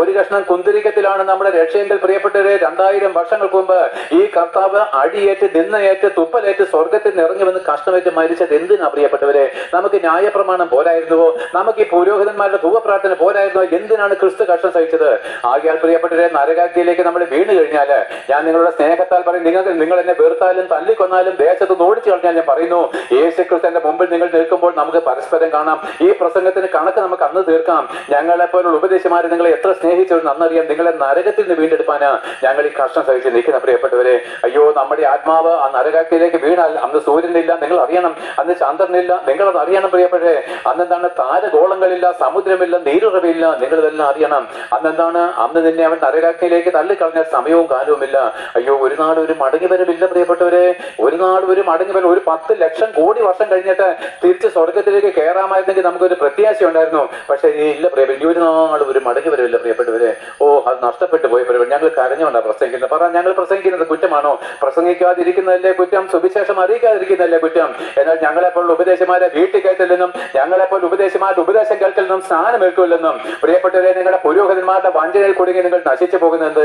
ഒരു കഷ്ണം കുന്തിരിക്കത്തിലാണ് നമ്മുടെ രക്ഷയെങ്കിൽ പ്രിയപ്പെട്ടവരെ രണ്ടായിരം വർഷങ്ങൾക്ക് മുമ്പ് ഈ കർത്താവ് അടിയേറ്റ് നിന്നയേറ്റ് തുപ്പലേറ്റ് സ്വർഗത്തിൽ നിറഞ്ഞു വന്ന് കഷ്ടമേറ്റ് മരിച്ചത് എന്തിനാ പ്രിയപ്പെട്ടവരെ? നമുക്ക് ന്യായപ്രമാണം പോരായിരുന്നുവോ നമുക്ക് ഈ പുരോഹിതന്മാരുടെ ധൂവപ്രാർത്ഥന പോരായിരുന്നോ എന്തിനാണ് ക്രിസ്തു കഷ്ടം സഹിച്ചത്? ആകയാൽ പ്രിയപ്പെട്ടവരെ നരകാഗ്നിയിലേക്ക് നമ്മൾ വീണ് കഴിഞ്ഞാൽ ഞാൻ നിങ്ങളുടെ സ്നേഹത്താൽ പറയും നിങ്ങൾക്ക് നിങ്ങൾ എന്നെ വെറുത്താലും തല്ലിക്കൊന്നാലും ദേശത്ത് നോടിച്ചു കളഞ്ഞാൽ ഞാൻ പറയുന്നു യേശു ക്രിസ്തുവിന്റെ മുമ്പിൽ നിങ്ങൾ നിൽക്കുമ്പോൾ നമുക്ക് പരസ്പരം കാണാം. ഈ പ്രസംഗത്തിന് കണക്ക് നമുക്ക് അന്ന് തീർക്കാം. ഞങ്ങളെ പോലുള്ള ഉപദേശിമാരെ നിങ്ങളെ എത്ര സ്നേഹിച്ചവരും നന്നറിയാം. നിങ്ങളെ നരകത്തിൽ നിന്ന് വീണ്ടെടുപ്പാനാ ഞങ്ങൾ ഈ കഷ്ടം സഹിച്ച് നിൽക്കുന്ന പ്രിയപ്പെട്ടവരെ അയ്യോ നമ്മുടെ ആത്മാവ് ആ നരകത്തിലേക്ക് വീണാൽ അന്ന് സൂര്യനില്ല നിങ്ങൾ അറിയണം. അന്ന് ചന്ദ്രനില്ല നിങ്ങളത് അറിയണം പ്രിയപ്പെട്ടവരെ. അന്നെന്താണ് താരഗോളങ്ങളില്ല സമുദ്രമില്ല നീരുറവില്ല നിങ്ങൾ ഇതെല്ലാം അറിയണം. അന്നെന്താണ് അന്ന് നിന്നെ അവൻ നരകാക്കിയിലേക്ക് തള്ളിക്കളഞ്ഞ സമയവും കാലവുമില്ല. അയ്യോ ഒരു നാട് ഒരു മടങ്ങി വരവില്ല പ്രിയപ്പെട്ടവരെ. ഒരു നാട് ഒരു മടങ്ങി വരും ഒരു പത്ത് ലക്ഷം കോടി വർഷം കഴിഞ്ഞിട്ട് തിരിച്ച് സ്വർഗത്തിലേക്ക് കയറാമായിരുന്നെങ്കിൽ നമുക്കൊരു പ്രത്യാശ ഉണ്ടായിരുന്നു പക്ഷേ ഇല്ല പ്രിയപ്പെട്ട ഒരു നാൾ ഒരു മടങ്ങി വരവില്ല. പ്രിയപ്പെട്ടവരെ? ഓ അത് നഷ്ടപ്പെട്ടു പോയി പ്രിയപ്പെട്ട ഞങ്ങൾ കരഞ്ഞുകൊണ്ടാണ് പ്രസംഗിക്കുന്നത്. പറ ഞങ്ങൾ പ്രസംഗിക്കുന്നത് കുറ്റമാണോ? പ്രസംഗിക്കാതിരിക്കുന്നതല്ലേ കുറ്റം? സുവിശേഷം അറിയിക്കാതിരിക്കുന്നതല്ലേ കുറ്റം? എന്നാൽ ഞങ്ങളെപ്പോലുള്ള ഉപദേശമാരെ വീട്ടിൽ കയറ്റില്ലെന്നും ഞങ്ങളെപ്പോൾ ഉപദേശമാരുടെ ഉപദേശം കേൾക്കലെന്നും സ്ഥാനമേൽക്കില്ലെന്നും പ്രിയപ്പെട്ടവരെ നിങ്ങളുടെ പുരോഹിതന്മാരുടെ വഞ്ചനയിൽ കുടുങ്ങി നിങ്ങൾ നശിച്ചു പോകുന്നത്